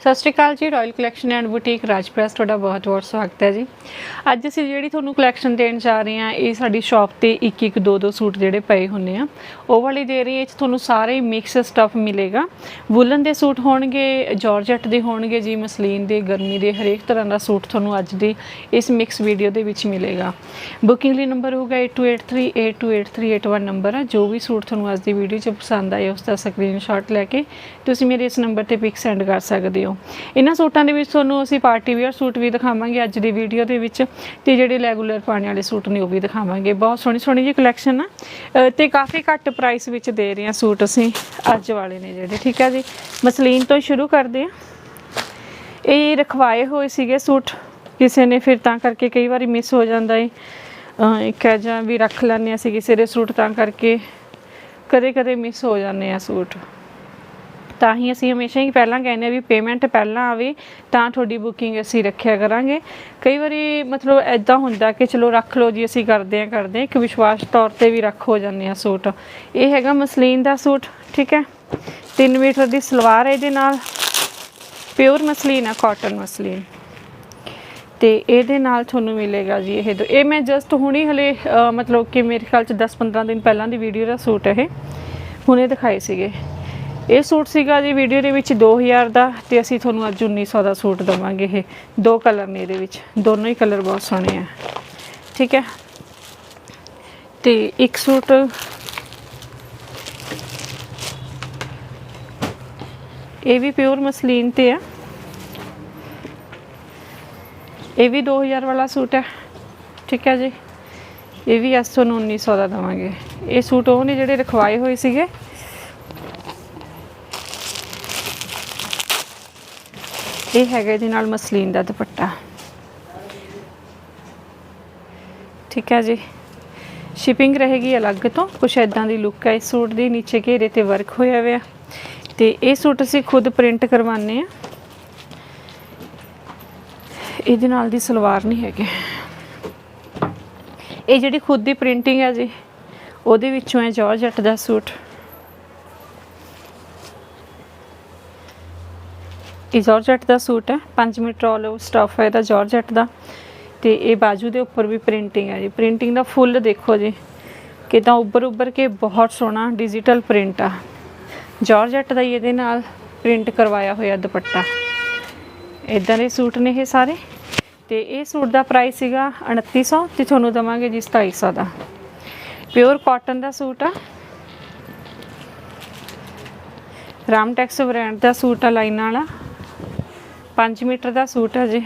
ਸਤਿ ਸ਼੍ਰੀ ਅਕਾਲ ਜੀ ਰਾਇਲ ਕਲੈਕਸ਼ਨ ਐਂਡ ਬੁਟੀਕ ਰਾਜਪ੍ਰੈਸ ਤੁਹਾਡਾ ਬਹੁਤ ਬਹੁਤ ਸਵਾਗਤ ਹੈ ਜੀ। ਅੱਜ ਅਸੀਂ ਜਿਹੜੀ ਤੁਹਾਨੂੰ ਕਲੈਕਸ਼ਨ ਦੇਣ ਜਾ ਰਹੇ ਹਾਂ, ਇਹ ਸਾਡੀ ਸ਼ਾਪ ਤੇ ਇੱਕ ਇੱਕ ਦੋ ਦੋ ਸੂਟ ਜਿਹੜੇ ਪਏ ਹੁੰਨੇ ਆ। ਉਹ ਵਾਲੀ ਦੇ ਰਹੀ ਹੈ, ਇਹ 'ਚ ਤੁਹਾਨੂੰ ਸਾਰੇ ਮਿਕਸ ਸਟਫ ਮਿਲੇਗਾ। ਵੂਲਨ ਦੇ ਸੂਟ ਹੋਣਗੇ ਜਾਰਜਟ ਦੇ ਹੋਣਗੇ, ਜੀ ਮਸਲੀਨ ਦੇ, ਗਰਮੀ ਦੇ, ਹਰੇਕ ਤਰ੍ਹਾਂ ਦਾ ਸੂਟ ਤੁਹਾਨੂੰ ਅੱਜ ਦੀ ਇਸ ਮਿਕਸ ਵੀਡੀਓ ਦੇ ਵਿੱਚ ਮਿਲੇਗਾ। ਬੁਕਿੰਗ ਲਈ ਨੰਬਰ ਹੋਊਗਾ 8283828381 ਨੰਬਰ ਹੈ ਜੋ ਵੀ ਸੂਟ ਤੁਹਾਨੂੰ ਅੱਜ ਦੀ ਵੀਡੀਓ 'ਚ ਪਸੰਦ ਆਏ ਉਸ ਦਾ ਸਕਰੀਨਸ਼ਾਟ ਲੈ ਕੇ ਤੁਸੀਂ ਮੇਰੇ ਇਸ ਨੰਬਰ ਤੇ ਪਿਕ ਸੈਂਡ ਕਰ ਸਕਦੇ ਹੋ। ਇਹਨਾਂ ਸੂਟਾਂ ਦੇ ਵਿੱਚ ਤੁਹਾਨੂੰ ਅਸੀਂ ਪਾਰਟੀ ਵੇਅਰ ਸੂਟ ਵੀ ਦਿਖਾਵਾਂਗੇ ਅੱਜ ਦੀ ਵੀਡੀਓ ਦੇ ਵਿੱਚ ਤੇ ਜਿਹੜੇ ਰੈਗੂਲਰ ਪਾਉਣ ਵਾਲੇ ਸੂਟ ਨੇ ਉਹ ਵੀ ਦਿਖਾਵਾਂਗੇ। ਬਹੁਤ ਸੋਹਣੀ ਸੋਹਣੀ ਜੀ ਕਲੈਕਸ਼ਨ ਆ। ਤੇ ਕਾਫੀ ਘੱਟ ਪ੍ਰਾਈਸ ਵਿੱਚ ਦੇ ਰਹੇ ਹਾਂ ਸੂਟ ਅਸੀਂ ਅੱਜ ਵਾਲੇ ਨੇ ਜਿਹੜੇ, ਠੀਕ ਹੈ ਜੀ? ਮਸਲੀਨ ਤੋਂ ਹੀ ਸ਼ੁਰੂ ਕਰਦੇ ਹਾਂ। ਇਹ ਰਖਵਾਏ ਹੋਏ ਸੀਗੇ ਸੂਟ। ਕਿਸੇ ਨੇ ਫਿਰ ਤਾਂ ਕਰਕੇ ਕਈ ਵਾਰੀ ਮਿਸ ਹੋ ਜਾਂਦਾ ਏ। ਅਹ ਇੱਕ ਹੈ ਜਾਂ ਵੀ ਰੱਖ ਲੈਂਦੇ ਹਾਂ ਅਸੀਂ ਕਿਸੇ ਦੇ ਸੂਟ ਤਾਂ ਕਰਕੇ। ਕਦੇ ਕਦੇ ਮਿਸ ਹੋ ਜਾਂਦੇ ਆ ਸੂਟ। ਤਾਂ ਹੀ ਅਸੀਂ ਹਮੇਸ਼ਾ ਹੀ ਪਹਿਲਾਂ ਕਹਿੰਦੇ ਆ ਵੀ ਪੇਮੈਂਟ ਪਹਿਲਾਂ ਆਵੇ, ਤਾਂ ਤੁਹਾਡੀ ਬੁਕਿੰਗ ਅਸੀਂ ਰੱਖਿਆ ਕਰਾਂਗੇ। ਕਈ ਵਾਰੀ ਮਤਲਬ ਐਦਾਂ ਹੁੰਦਾ ਕਿ ਚਲੋ ਰੱਖ ਲਓ ਜੀ, ਅਸੀਂ ਕਰਦੇ ਆ ਕਰਦੇ ਆ ਇੱਕ ਵਿਸ਼ਵਾਸ ਤੌਰ ਤੇ ਵੀ ਰੱਖ ਹੋ ਜਾਂਦੇ ਆ ਸੂਟ। ਇਹ ਹੈਗਾ ਮਸਲੀਨ ਦਾ ਸੂਟ, ਠੀਕ ਹੈ? 3 ਮੀਟਰ ਦੀ ਸਲਵਾਰ ਹੈ ਇਹਦੇ ਨਾਲ। ਪਿਓਰ ਮਸਲੀਨ ਆ ਕਾਟਨ ਮਸਲੀਨ। ਤੇ ਇਹਦੇ ਨਾਲ ਤੁਹਾਨੂੰ ਮਿਲੇਗਾ ਜੀ ਇਹ ਦੋ। ਇਹ ਮੈਂ ਜਸਟ ਹੁਣੀ ਹਲੇ ਮਤਲਬ ਕਿ ਮੇਰੇ ਖਿਆਲ ਚ 10-15 ਦਿਨ ਪਹਿਲਾਂ ਦੀ ਵੀਡੀਓ ਦਾ ਸੂਟ ਇਹ। ਹੁਣੇ ਦਿਖਾਏ ਸੀਗੇ। ਇਹ ਸੂਟ ਸੀਗਾ ਜੀ ਵੀਡੀਓ ਦੇ ਵਿੱਚ 2000 ਦਾ ਤੇ ਅਸੀਂ ਤੁਹਾਨੂੰ ਅੱਜ 1900 ਦਾ ਸੂਟ ਦਵਾਂਗੇ ਇਹ। ਦੋ ਕਲਰ ਨੇ ਇਹਦੇ ਵਿੱਚ। ਦੋਨੋਂ ਹੀ ਕਲਰ ਬਹੁਤ ਸੋਹਣੇ ਆ। ਠੀਕ ਹੈ? ਤੇ ਇੱਕ ਸੂਟ ਇਹ ਵੀ ਪਿਓਰ ਮਸਲੀਨ ਤੇ ਆ। ਇਹ ਵੀ 2000 ਵਾਲਾ ਸੂਟ ਹੈ। ਠੀਕ ਹੈ ਜੀ? ਇਹ ਵੀ ਅਸੀਂ ਤੁਹਾਨੂੰ 1900 ਦਾ ਦਵਾਂਗੇ। ਇਹ ਸੂਟ ਉਹ ਨੇ ਜਿਹੜੇ ਰਖਵਾਏ ਹੋਏ ਸੀਗੇ ਇਹ ਹੈਗਾ ਇਹਦੇ ਨਾਲ ਮਸਲੀਨ ਦਾ ਦੁਪੱਟਾ। ਠੀਕ ਹੈ ਜੀ। ਸ਼ਿਪਿੰਗ ਰਹੇਗੀ ਅਲੱਗ ਤੋਂ। ਕੁਛ ਐਦਾਂ ਦੀ ਲੁੱਕ ਹੈ। ਇਸ ਸੂਟ ਦੀ ਨੀਚੇ ਘੇਰੇ ਤੇ ਵਰਕ ਹੋਇਆ ਹੋਇਆ। ਤੇ ਇਹ ਸੂਟ ਅਸੀਂ ਖੁਦ ਪ੍ਰਿੰਟ ਕਰਵਾਉਂਦੇ ਆ ਇਹਦੇ ਨਾਲ ਦੀ ਸਲਵਾਰ ਨਹੀਂ ਹੈਗੇ। ਇਹ ਜਿਹੜੀ ਖੁਦ ਦੀ ਪ੍ਰਿੰਟਿੰਗ ਹੈ ਜੀ, ਉਹਦੇ ਵਿੱਚੋਂ ਹੈ ਜਾਰਜਟ ਦਾ ਸੂਟ। ਇਹ ਜਾਰਜਟ ਦਾ ਸੂਟ ਹੈ। 5 ਮੀਟਰ ਆਲ ਓਵਰ ਸਟਫ ਹੈ ਇਹਦਾ ਜਾਰਜਟ ਦਾ। ਤੇ ਇਹ ਬਾਜੂ ਦੇ ਉੱਪਰ ਵੀ ਪ੍ਰਿੰਟਿੰਗ ਹੈ ਜੀ। ਪ੍ਰਿੰਟਿੰਗ ਦਾ ਫੁੱਲ ਦੇਖੋ ਜੀ। ਕਿਦਾਂ ਉੱਭਰ ਉੱਭਰ ਕੇ ਬਹੁਤ ਸੋਹਣਾ ਡਿਜੀਟਲ ਪ੍ਰਿੰਟ ਆ। ਜਾਰਜਟ ਦਾ ਹੀ ਇਹਦੇ ਨਾਲ ਪ੍ਰਿੰਟ ਕਰਵਾਇਆ ਹੋਇਆ ਦੁਪੱਟਾ। ਇਦਾਂ ਦੇ ਸੂਟ ਨੇ ਇਹ ਸਾਰੇ। ਤੇ ਇਹ ਸੂਟ ਦਾ ਪ੍ਰਾਈਸ ਸੀਗਾ 2900 ਤੇ ਤੁਹਾਨੂੰ ਦਵਾਂਗੇ ਜੀ 2700 ਦਾ। ਪਿਓਰ ਕਾਟਨ ਦਾ ਸੂਟ ਆ। ਰਾਮਟੈਕਸ ਬ੍ਰਾਂਡ ਦਾ ਸੂਟ ਆ ਲਾਈਨਾਂ ਵਾਲਾ। 5 ਮੀਟਰ ਦਾ ਸੂਟ ਹੈ ਜੀ।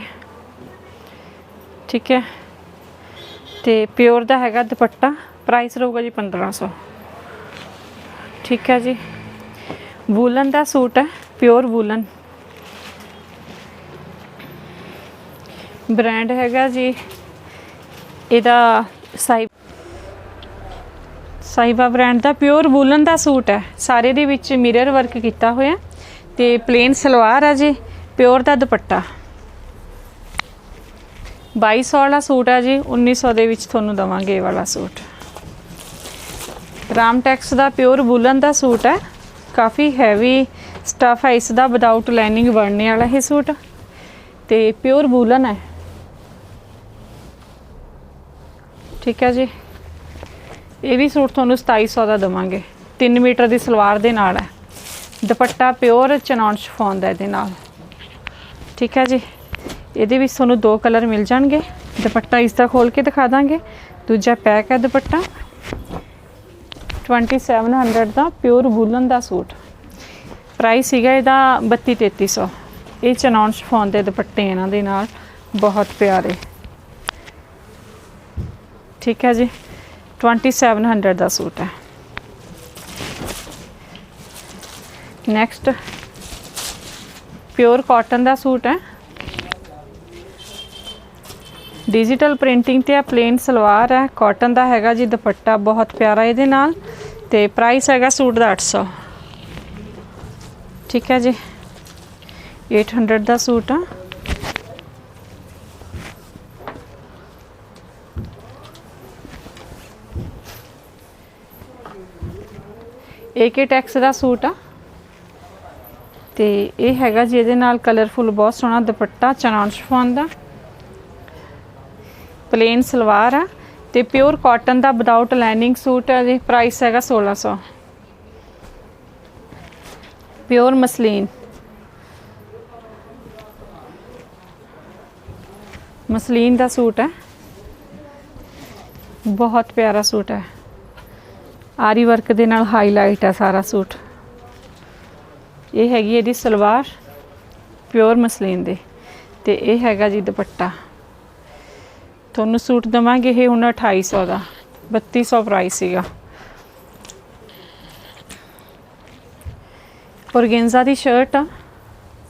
ਠੀਕ ਹੈ। ਤੇ ਪਿਓਰ ਦਾ ਹੈਗਾ ਦੁਪੱਟਾ। ਪ੍ਰਾਈਸ ਰਹੂਗਾ ਜੀ 1500 ਠੀਕ ਹੈ ਜੀ। ਵੂਲਨ ਦਾ ਸੂਟ ਹੈ, ਪਿਓਰ ਵੂਲਨ। ਬ੍ਰਾਂਡ ਹੈਗਾ ਜੀ, ਇਹਦਾ ਸਾਈ ਸਾਈਬਾ ਬ੍ਰਾਂਡ ਦਾ ਪਿਓਰ ਵੂਲਨ ਦਾ ਸੂਟ ਹੈ। ਸਾਰੇ ਦੇ ਵਿੱਚ ਮਿਰਰ ਵਰਕ ਕੀਤਾ ਹੋਇਆ ਤੇ ਪਲੇਨ ਸਲਵਾਰ ਆ ਜੀ। ਪਿਓਰ ਦਾ ਦੁਪੱਟਾ। 2200 ਵਾਲਾ ਸੂਟ ਆ ਜੀ 1900 ਦੇ ਵਿੱਚ ਤੁਹਾਨੂੰ ਦਵਾਂਗੇ ਇਹ ਵਾਲਾ ਸੂਟ। ਰਾਮਟੈਕਸ ਦਾ ਪਿਓਰ ਬੁਲਨ ਦਾ ਸੂਟ ਹੈ। ਕਾਫੀ ਹੈਵੀ ਸਟਫ ਹੈ ਇਸ ਦਾ ਵਿਦਆਊਟ ਲਾਈਨਿੰਗ ਬਣਨੇ ਵਾਲਾ ਇਹ ਸੂਟ। ਤੇ ਪਿਓਰ ਬੁਲਨ ਹੈ। ਠੀਕ ਹੈ ਜੀ। ਇਹ ਵੀ ਸੂਟ ਤੁਹਾਨੂੰ 2700 ਦਾ ਦਵਾਂਗੇ। 3 ਮੀਟਰ ਦੀ ਸਲਵਾਰ ਦੇ ਨਾਲ ਹੈ। ਦੁਪੱਟਾ ਪਿਓਰ ਚਨੌਨ ਸ਼ਿਫੋਨ ਦਾ ਇਹਦੇ ਨਾਲ। ਠੀਕ ਹੈ ਜੀ। ਇਹਦੇ ਵਿੱਚ ਤੁਹਾਨੂੰ ਦੋ ਕਲਰ ਮਿਲ ਜਾਣਗੇ। ਦੁਪੱਟਾ ਇਸ ਦਾ ਖੋਲ ਕੇ ਦਿਖਾ ਦਾਂਗੇ। ਦੂਜਾ ਪੈਕ ਹੈ ਦੁਪੱਟਾ। 2700 ਦਾ ਪਿਓਰ ਵੂਲਨ ਦਾ ਸੂਟ। ਪ੍ਰਾਈਸ ਸੀਗਾ ਇਹਦਾ 32 3300 ਇਹ ਚਨੌਨ ਸ਼ਿਫੋਨ ਦੇ ਦੁਪੱਟੇ ਇਹਨਾਂ ਦੇ ਨਾਲ। ਬਹੁਤ ਪਿਆਰੇ। ਠੀਕ ਹੈ ਜੀ। 2700 ਦਾ ਸੂਟ ਹੈ। ਨੈਕਸਟ ਪਿਓਰ ਕਾਟਨ ਦਾ ਸੂਟ ਹੈ। ਡਿਜੀਟਲ ਪ੍ਰਿੰਟਿੰਗ ਤੇ ਆ ਪਲੇਨ ਸਲਵਾਰ ਹੈ। ਕਾਟਨ ਦਾ ਹੈਗਾ ਜੀ ਦੁਪੱਟਾ, ਬਹੁਤ ਪਿਆਰਾ ਇਹਦੇ ਨਾਲ। ਤੇ ਪ੍ਰਾਈਸ ਹੈਗਾ ਸੂਟ ਦਾ 800 ਠੀਕ ਹੈ ਜੀ। 800 ਦਾ ਸੂਟ ਆ। ਏਕੇ ਟੈਕਸ ਦਾ ਸੂਟ ਆ। ਤੇ ਇਹ ਹੈਗਾ ਜੀ, ਇਹਦੇ ਨਾਲ ਕਲਰਫੁਲ ਬਹੁਤ ਸੋਹਣਾ ਦੁਪੱਟਾ, ਚਨਾਨ ਸ਼ਿਫੋਨ ਦਾ। ਪਲੇਨ ਸਲਵਾਰ ਆ ਤੇ ਪਿਓਰ ਕਾਟਨ ਦਾ ਵਿਦਆਊਟ ਲਾਈਨਿੰਗ ਸੂਟ ਹੈ ਜੀ ਪ੍ਰਾਈਸ ਹੈਗਾ 1600 ਪਿਓਰ ਮਸਲੀਨ। ਮਸਲੀਨ ਦਾ ਸੂਟ ਹੈ। ਬਹੁਤ ਪਿਆਰਾ ਸੂਟ ਹੈ। ਆਰੀ ਵਰਕ ਦੇ ਨਾਲ ਹਾਈਲਾਈਟ ਹੈ ਸਾਰਾ ਸੂਟ। ਇਹ ਹੈਗੀ ਇਹਦੀ ਸਲਵਾਰ ਪਿਓਰ ਮਸਲੀਨ ਦੇ ਤੇ ਇਹ ਹੈਗਾ ਜੀ ਦੁਪੱਟਾ। ਤੁਹਾਨੂੰ ਸੂਟ ਦਵਾਂਗੇ ਇਹ ਹੁਣ 2800 ਦਾ 3200 ਪ੍ਰਾਈਸ ਸੀਗਾ। ਔਰਗੈਂਜ਼ਾ ਦੀ ਸ਼ਰਟ ਆ,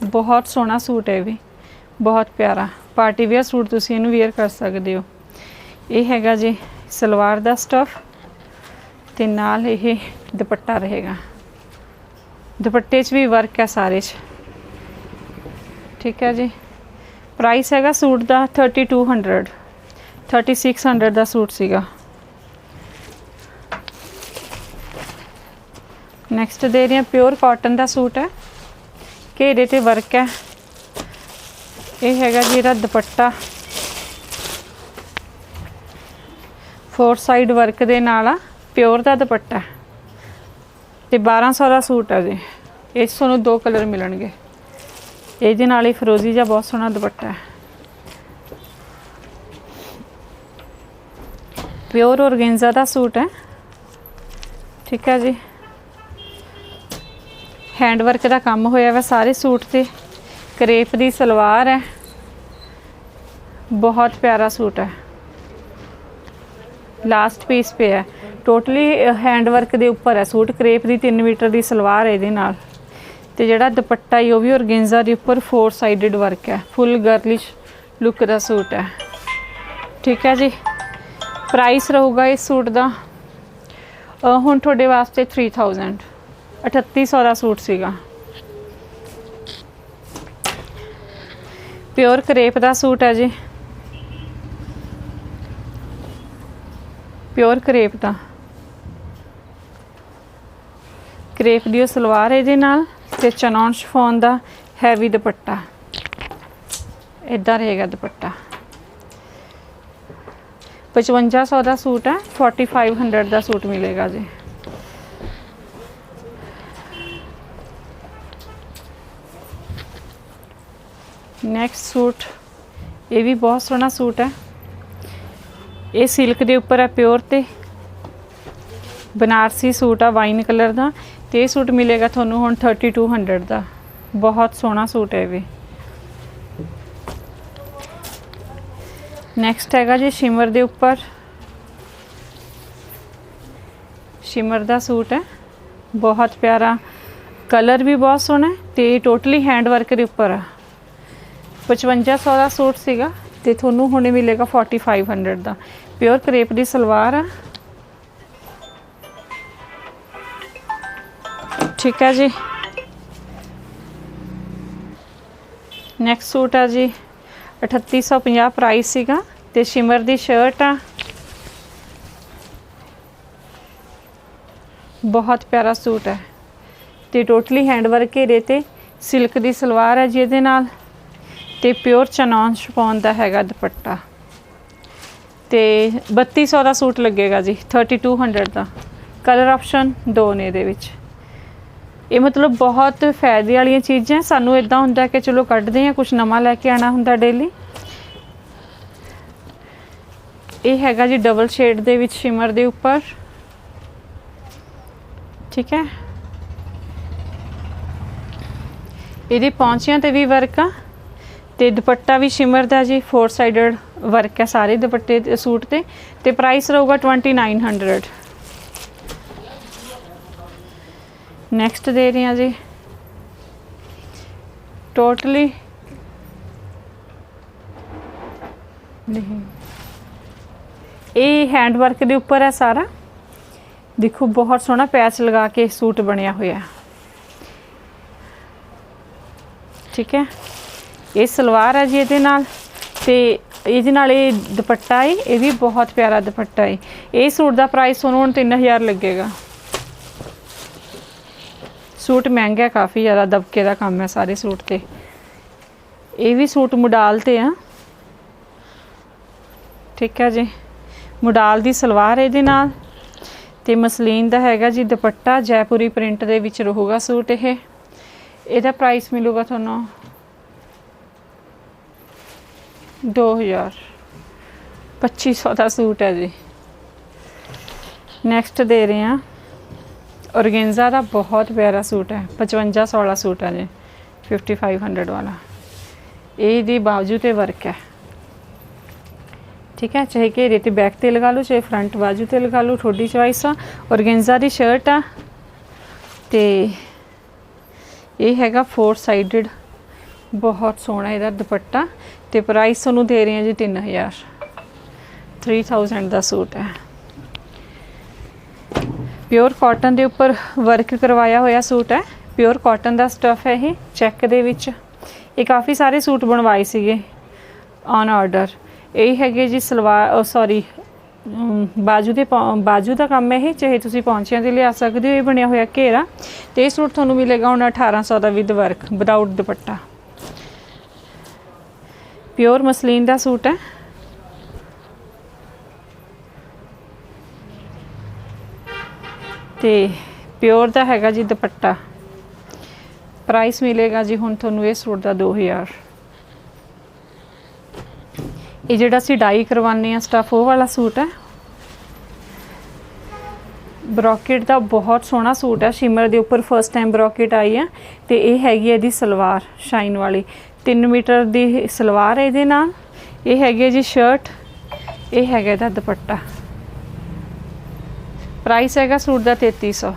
ਬਹੁਤ ਸੋਹਣਾ ਸੂਟ ਹੈ ਇਹ ਵੀ, ਬਹੁਤ ਪਿਆਰਾ। ਪਾਰਟੀ ਵੇਅਰ ਸੂਟ ਤੁਸੀਂ ਇਹਨੂੰ ਵੇਅਰ ਕਰ ਸਕਦੇ ਹੋ। ਇਹ ਹੈਗਾ ਜੀ ਸਲਵਾਰ ਦਾ ਸਟਫ ਤੇ ਨਾਲ ਇਹ ਦੁਪੱਟਾ ਰਹੇਗਾ। ਦੁਪੱਟੇ 'ਚ ਵੀ ਵਰਕ ਹੈ ਸਾਰੇ 'ਚ। ਠੀਕ ਹੈ ਜੀ। ਪ੍ਰਾਈਸ ਹੈਗਾ ਸੂਟ ਦਾ 3200 3600 ਦਾ ਸੂਟ ਸੀਗਾ। ਨੈਕਸਟ ਦੇ ਰਹੀ ਹਾਂ ਪਿਓਰ ਕਾਟਨ ਦਾ ਸੂਟ ਹੈ। ਘੇਰੇ ਤੇ ਵਰਕ ਹੈ। ਇਹ ਹੈਗਾ ਜੀ ਇਹਦਾ ਦੁਪੱਟਾ। ਫੋਰ ਸਾਈਡ ਵਰਕ ਦੇ ਨਾਲ ਆ ਪਿਓਰ ਦਾ ਦੁਪੱਟਾ। ਤੇ 1200 ਦਾ ਸੂਟ ਹੈ ਜੀ। ਇਹ 'ਚ ਤੁਹਾਨੂੰ ਦੋ ਕਲਰ ਮਿਲਣਗੇ। ਇਹਦੇ ਨਾਲ ਹੀ ਫਰੋਜ਼ੀ ਜਿਹਾ ਬਹੁਤ ਸੋਹਣਾ ਦੁਪੱਟਾ ਹੈ। ਪਿਓਰ ਔਰਗੈਂਜ਼ਾ ਦਾ ਸੂਟ ਹੈ। ਠੀਕ ਹੈ ਜੀ। ਹੈਂਡ ਵਰਕ ਦਾ ਕੰਮ ਹੋਇਆ ਵਾ ਸਾਰੇ ਸੂਟ ਤੇ। ਕਰੇਪ ਦੀ ਸਲਵਾਰ ਹੈ। ਬਹੁਤ ਪਿਆਰਾ ਸੂਟ ਹੈ। ਲਾਸਟ ਪੀਸ ਪੇ ਹੈ। ਟੋਟਲੀ ਹੈਂਡ ਵਰਕ ਦੇ ਉੱਪਰ ਹੈ, ਸੂਟ ਕਰੇਪ ਦੀ 3 ਮੀਟਰ ਦੀ ਸਲਵਾਰ ਹੈ ਇਹਦੇ ਨਾਲ। ਤੇ ਜਿਹੜਾ ਦੁਪੱਟਾ ਹੈ, ਉਹ ਵੀ ਔਰਗੈਂਜ਼ਾ ਦੇ ਉੱਪਰ ਫੋਰ ਸਾਈਡਡ ਵਰਕ ਹੈ ਫੁੱਲ ਗਰਲਿਸ਼ ਲੁੱਕ ਦਾ ਸੂਟ ਹੈ। ਠੀਕ ਹੈ ਜੀ? ਪ੍ਰਾਈਸ ਰਹੂਗਾ ਇਸ ਸੂਟ ਦਾ ਹੁਣ ਤੁਹਾਡੇ ਵਾਸਤੇ 3000 3800 ਦਾ ਸੂਟ ਸੀਗਾ। ਪਿਓਰ ਕਰੇਪ ਦਾ ਸੂਟ ਹੈ ਜੀ। ਪਿਓਰ ਕਰੇਪ ਦਾ। ਕਰੇਪ ਦੀ ਉਹ ਸਲਵਾਰ ਹੈ ਇਹਦੇ ਨਾਲ ਤੇ ਚਨੌਨ ਸ਼ਿਫੋਨ ਦਾ ਹੈਵੀ ਦੁਪੱਟਾ। ਇਦਾਂ ਰਹੇਗਾ ਦੁਪੱਟਾ। 5500 ਦਾ ਸੂਟ ਹੈ 4500 ਦਾ ਸੂਟ ਮਿਲੇਗਾ ਜੀ। ਨੈਕਸਟ ਸੂਟ, ਇਹ ਵੀ ਬਹੁਤ ਸੋਹਣਾ ਸੂਟ ਹੈ। ਇਹ ਸਿਲਕ ਦੇ ਉੱਪਰ ਹੈ ਪਿਓਰ ਤੇ। ਬਨਾਰਸੀ ਸੂਟ ਆ ਵਾਈਨ ਕਲਰ ਦਾ। ਤੇ ਇਹ ਸੂਟ ਮਿਲੇਗਾ ਤੁਹਾਨੂੰ ਹੁਣ 3200 ਦਾ। ਬਹੁਤ ਸੋਹਣਾ ਸੂਟ ਹੈ ਇਹ ਵੀ। ਨੈਕਸਟ ਹੈਗਾ ਜੀ ਸ਼ਿਮਰ ਦੇ ਉੱਪਰ। ਸ਼ਿਮਰ ਦਾ ਸੂਟ ਹੈ। ਬਹੁਤ ਪਿਆਰਾ। ਕਲਰ ਵੀ ਬਹੁਤ ਸੋਹਣਾ ਹੈ ਤੇ ਟੋਟਲੀ ਹੈਂਡ ਵਰਕ ਦੇ ਉੱਪਰ ਆ। 5500 ਦਾ ਸੂਟ ਸੀਗਾ ਤੇ ਤੁਹਾਨੂੰ ਹੁਣੇ ਮਿਲੇਗਾ 4500 ਦਾ। ਪਿਓਰ ਕਰੇਪ ਦੀ ਸਲਵਾਰ ਆ। ਠੀਕ ਹੈ ਜੀ। ਨੈਕਸਟ ਸੂਟ ਆ ਜੀ। 3850 ਪ੍ਰਾਈਸ ਸੀਗਾ ਤੇ ਸ਼ਿਮਰ ਦੀ ਸ਼ਰਟ ਆ। ਬਹੁਤ ਪਿਆਰਾ ਸੂਟ ਹੈ। ਤੇ ਟੋਟਲੀ ਹੈਂਡ ਵਰਕ ਘੇਰੇ ਤੇ ਸਿਲਕ ਦੀ ਸਲਵਾਰ ਹੈ ਜਿਹਦੇ ਨਾਲ। ਤੇ ਪਿਓਰ ਚਨੌਨ ਸ਼ਪੌਨ ਦਾ ਹੈਗਾ ਦੁਪੱਟਾ। ਤੇ 3200 ਦਾ ਸੂਟ ਲੱਗੇਗਾ ਜੀ 3200 ਦਾ। ਕਲਰ ਆਪਸ਼ਨ ਦੋ ਨੇ ਇਹਦੇ ਵਿੱਚ। ਇਹ ਮਤਲਬ ਬਹੁਤ ਫਾਇਦੇ ਵਾਲੀਆਂ ਚੀਜ਼ਾਂ। ਸਾਨੂੰ ਇਦਾਂ ਹੁੰਦਾ ਕਿ ਚਲੋ ਕੱਢਦੇ ਆ ਕੁਝ ਨਵਾਂ ਲੈ ਕੇ ਆਣਾ ਹੁੰਦਾ ਡੇਲੀ ਇਹ ਹੈਗਾ ਜੀ ਡਬਲ ਸ਼ੇਡ ਦੇ ਵਿੱਚ ਸ਼ਿਮਰ ਦੇ ਉੱਪਰ। ਠੀਕ ਹੈ। ਇਹਦੇ ਪੌਂਚਿਆਂ ਤੇ ਵੀ ਵਰਕ ਆ ਤੇ ਦੁਪੱਟਾ ਵੀ ਸ਼ਿਮਰ ਦਾ ਜੀ ਫੋਰ ਸਾਈਡਡ ਵਰਕ ਹੈ ਸਾਰੇ ਦੁਪੱਟੇ, ਸੂਟ ਤੇ। ਤੇ ਪ੍ਰਾਈਸ ਰਹੂਗਾ 2900 ਨੈਕਸਟ ਦੇ ਰਹੇ ਹਾਂ ਜੀ। ਟੋਟਲੀ ਨਹੀਂ। ਇਹ ਹੈਂਡ ਵਰਕ ਦੇ ਉੱਪਰ ਹੈ ਸਾਰਾ। ਦੇਖੋ, ਬਹੁਤ ਸੋਹਣਾ ਪੈਚ ਲਗਾ ਕੇ ਸੂਟ ਬਣਿਆ ਹੋਇਆ। ਠੀਕ ਹੈ? ਇਹ ਸਲਵਾਰ ਹੈ ਜੀ ਇਹਦੇ ਨਾਲ। ਤੇ ਇਹਦੇ ਨਾਲ ਇਹ ਦੁਪੱਟਾ ਹੈ, ਇਹ ਵੀ ਬਹੁਤ ਪਿਆਰਾ ਦੁਪੱਟਾ ਹੈ। ਇਹ ਸੂਟ ਦਾ ਪ੍ਰਾਈਸ ਤੁਹਾਨੂੰ ਹੁਣ 3000 ਲੱਗੇਗਾ। ਸੂਟ ਮਹਿੰਗਾ ਕਾਫੀ ਜ਼ਿਆਦਾ ਦਬਕੇ ਦਾ ਕੰਮ ਹੈ ਸਾਰੇ ਸੂਟ ਤੇ। ਇਹ ਵੀ ਸੂਟ ਮੁਡਾਲ ਤੇ ਆ। ਠੀਕ ਹੈ ਜੀ। ਮੁਡਾਲ ਦੀ ਸਲਵਾਰ ਇਹਦੇ ਨਾਲ। ਤੇ ਮਸਲੀਨ ਦਾ ਹੈਗਾ ਜੀ ਦੁਪੱਟਾ, ਜੈਪੁਰੀ ਪ੍ਰਿੰਟ ਦੇ ਵਿੱਚ ਰਹੂਗਾ ਸੂਟ ਇਹ। ਇਹਦਾ ਪ੍ਰਾਈਸ ਮਿਲੂਗਾ ਤੁਹਾਨੂੰ 2000 2500 ਦਾ ਸੂਟ ਹੈ ਜੀ। ਨੈਕਸਟ ਦੇ ਰਹੇ ਹਾਂ। ਔਰਗੇਂਜ਼ਾ ਦਾ ਬਹੁਤ ਪਿਆਰਾ ਸੂਟ ਹੈ 55 16 ਸੂਟ ਹੈ ਜੀ 5500 ਵਾਲਾ। ਇਹ ਦੀ ਬਾਜੂ ਤੇ ਵਰਕ ਹੈ। ਠੀਕ ਹੈ, ਚਾਹੇ ਕਿ ਇਹਦੇ ਤੇ ਬੈਕ ਤੇ ਲਗਾ ਲਓ, ਚਾਹੇ ਫਰੰਟ ਬਾਜੂ ਤੇ ਲਗਾ ਲਓ ਥੋੜੀ ਚੁਆਇਸ ਆ। ਔਰਗੇਂਜ਼ਾ ਦੀ ਸ਼ਰਟ ਆ ਤੇ ਇਹ ਹੈਗਾ ਫੋਰ ਸਾਈਡਡ ਬਹੁਤ ਸੋਹਣਾ ਇਹਦਾ ਦੁਪੱਟਾ। ਤੇ ਪ੍ਰਾਈਸ ਤੁਹਾਨੂੰ ਦੇ ਰਹੇ ਹਾਂ ਜੀ 3000 3000 ਦਾ ਸੂਟ ਹੈ। ਪਿਓਰ ਕਾਟਨ ਦੇ ਉੱਪਰ ਵਰਕ ਕਰਵਾਇਆ ਹੋਇਆ ਸੂਟ ਹੈ। ਪਿਓਰ ਕਾਟਨ ਦਾ ਸਟਫ ਹੈ ਇਹ ਚੈੱਕ ਦੇ ਵਿੱਚ। ਇਹ ਕਾਫੀ ਸਾਰੇ ਸੂਟ ਬਣਵਾਏ ਸੀਗੇ ਔਨ ਆਰਡਰ ਇਹ ਹੈਗੇ ਜੀ ਸਲਵਾਰ ਸੌਰੀ ਬਾਜੂ ਦੇ ਪੌ- ਬਾਜੂ ਦਾ ਕੰਮ ਹੈ ਇਹ, ਚਾਹੇ ਤੁਸੀਂ ਪੌਂਚਿਆਂ ਤੇ ਲਿਆ ਸਕਦੇ ਹੋ, ਇਹ ਬਣਿਆ ਹੋਇਆ ਘੇਰਾ। ਤੇ ਇਹ ਸੂਟ ਤੁਹਾਨੂੰ ਮਿਲੇਗਾ ਹੁਣ 1800 ਦਾ with work without dupatta. Pure muslin the suit ਹੈ। ਤੇ ਪਿਓਰ ਦਾ ਹੈਗਾ ਜੀ ਦੁਪੱਟਾ। ਪ੍ਰਾਈਸ ਮਿਲੇਗਾ ਜੀ ਹੁਣ ਤੁਹਾਨੂੰ ਇਹ ਸੂਟ ਦਾ 2000 ਇਹ ਜਿਹੜਾ ਅਸੀਂ ਡਾਈ ਕਰਵਾਉਂਦੇ ਆ ਸਟਫ ਉਹ ਵਾਲਾ ਸੂਟ ਹੈ। ਬ੍ਰੋਕੇਟ ਦਾ ਬਹੁਤ ਸੋਹਣਾ ਸੂਟ ਹੈ। ਸ਼ਿਮਰ ਦੇ ਉੱਪਰ ਫਰਸਟ ਟਾਈਮ ਬ੍ਰੋਕੇਟ ਆਈ ਹੈ ਤੇ ਇਹ ਹੈਗੀ ਹੈ ਇਹਦੀ ਸਲਵਾਰ ਸ਼ਾਈਨ ਵਾਲੀ। 3 ਮੀਟਰ ਦੀ ਸਲਵਾਰ ਹੈ ਇਹਦੇ ਨਾਲ। ਇਹ ਹੈਗੀ ਹੈ ਜੀ ਸ਼ਰਟ ਇਹ ਹੈਗਾ ਇਹਦਾ ਦੁਪੱਟਾ। ਪ੍ਰਾਈਸ ਹੈਗਾ ਸੂਟ ਦਾ 3300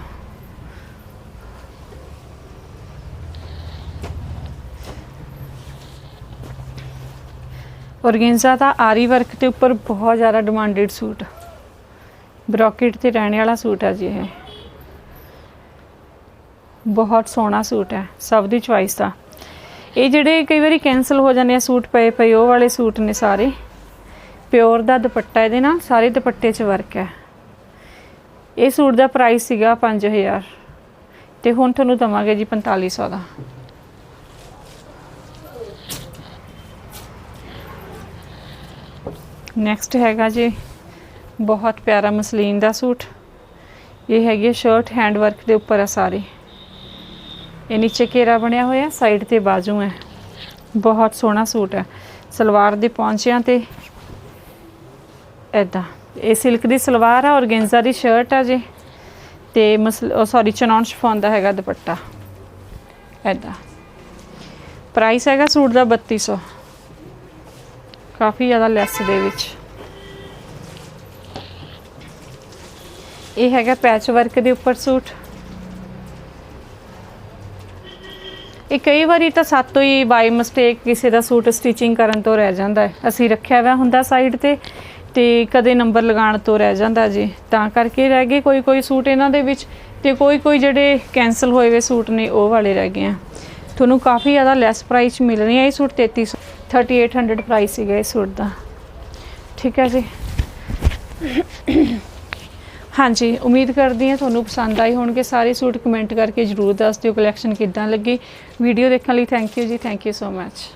ਔਰਗेन्जा ਦਾ ਆਰੀ ਵਰਕ ਦੇ ਉੱਪਰ ਬਹੁਤ ਜ਼ਿਆਦਾ ਡਿਮਾਂਡਡ ਸੂਟ। ਬ੍ਰੋਕੇਟ ਤੇ ਰਹਿਣ ਵਾਲਾ ਸੂਟ ਹੈ ਜੀ ਇਹ। ਬਹੁਤ ਸੋਹਣਾ ਸੂਟ ਹੈ, ਸਭ ਦੀ ਚੁਆਇਸ ਦਾ ਇਹ ਜਿਹੜੇ ਕਈ ਵਾਰੀ ਕੈਨਸਲ ਹੋ ਜਾਂਦੇ ਆ ਸੂਟ ਪਏ ਪਏ, ਉਹ ਵਾਲੇ ਸੂਟ ਨੇ ਸਾਰੇ। ਪਿਓਰ ਦਾ ਦੁਪੱਟਾ ਇਹਦੇ ਨਾਲ ਸਾਰੇ ਦੁਪੱਟੇ 'ਚ ਵਰਕ ਹੈ। ਇਹ ਸੂਟ ਦਾ ਪ੍ਰਾਈਸ ਸੀਗਾ 5000 ਤੇ ਹੁਣ ਤੁਹਾਨੂੰ ਦਵਾਂਗੇ ਜੀ 4500 ਦਾ। ਨੈਕਸਟ ਹੈਗਾ ਜੀ ਬਹੁਤ ਪਿਆਰਾ ਮਸਲੀਨ ਦਾ ਸੂਟ। ਇਹ ਹੈਗੀ ਸ਼ਰਟ ਹੈਂਡ ਵਰਕ ਦੇ ਉੱਪਰ ਹੈ ਸਾਰੇ ਇਹ ਨੀਚੇ ਘੇਰਾ ਬਣਿਆ ਹੋਇਆ ਸਾਈਡ ਤੇ ਬਾਜੂ ਹੈ। ਬਹੁਤ ਸੋਹਣਾ ਸੂਟ ਹੈ। ਸਲਵਾਰ ਦੇ ਪੌਂਚਿਆਂ ਤੇ ਐਦਾਂ ਇਹ ਸਿਲਕ ਦੀ ਸਲਵਾਰ ਹੈ ਔਰਗेन्जा ਦੀ ਸ਼ਰਟ ਆ ਜੀ। ਤੇ ਮਸਲ ਸੌਰੀ ਚਨੌਨ ਸ਼ਿਫੋਨ ਦਾ ਹੈਗਾ ਦੁਪੱਟਾ। ਐਦਾਂ ਪ੍ਰਾਈਸ ਹੈਗਾ ਸੂਟ ਦਾ 3200 ਕਾਫੀ ਜ਼ਿਆਦਾ ਲੈਸ ਦੇ ਵਿੱਚ। ਇਹ ਹੈਗਾ ਪੈਚ ਵਰਕ ਦੇ ਉੱਪਰ ਸੂਟ। ਇਹ ਕਈ ਵਾਰੀ ਤਾਂ ਸਾਤੋਂ ਹੀ ਬਾਈ ਮਿਸਟੇਕ ਕਿਸੇ ਦਾ ਸੂਟ ਸਟਿਚਿੰਗ ਕਰਨ ਤੋਂ ਰਹਿ ਜਾਂਦਾ ਹੈ। ਅਸੀਂ ਰੱਖਿਆ ਹੋਇਆ ਹੁੰਦਾ ਸਾਈਡ ਤੇ। ਤੇ ਕਦੇ ਨੰਬਰ ਲਗਾਉਣ ਤੋਂ ਰਹਿ ਜਾਂਦਾ ਜੀ। ਤਾਂ ਕਰਕੇ ਰਹਿ ਗਏ ਕੋਈ ਕੋਈ ਸੂਟ ਇਹਨਾਂ ਦੇ ਵਿੱਚ ਤੇ ਕੋਈ ਕੋਈ ਜਿਹੜੇ ਕੈਨਸਲ ਹੋਏ ਹੋਏ ਸੂਟ ਨੇ ਉਹ ਵਾਲੇ ਰਹਿ ਗਏ ਆ। ਤੁਹਾਨੂੰ ਕਾਫੀ ਜ਼ਿਆਦਾ ਲੈਸ ਪ੍ਰਾਈਸ 'ਚ ਮਿਲ ਰਹੀ ਹੈ ਇਹ ਸੂਟ 3300 3800 ਪ੍ਰਾਈਸ ਸੀਗਾ ਇਹ ਸੂਟ ਦਾ। ਠੀਕ ਹੈ ਜੀ। ਹਾਂਜੀ, ਉਮੀਦ ਕਰਦੀ ਹਾਂ ਤੁਹਾਨੂੰ ਪਸੰਦ ਆਈ ਹੋਣਗੇ। ਸਾਰੇ ਸੂਟ ਕਮੈਂਟ ਕਰਕੇ ਜਰੂਰ ਦੱਸ ਦਿਓ ਕਲੈਕਸ਼ਨ ਕਿੱਦਾਂ ਲੱਗੀ। ਵੀਡੀਓ ਦੇਖਣ ਲਈ ਥੈਂਕ ਯੂ ਜੀ ਥੈਂਕ ਯੂ ਸੋ ਮੱਚ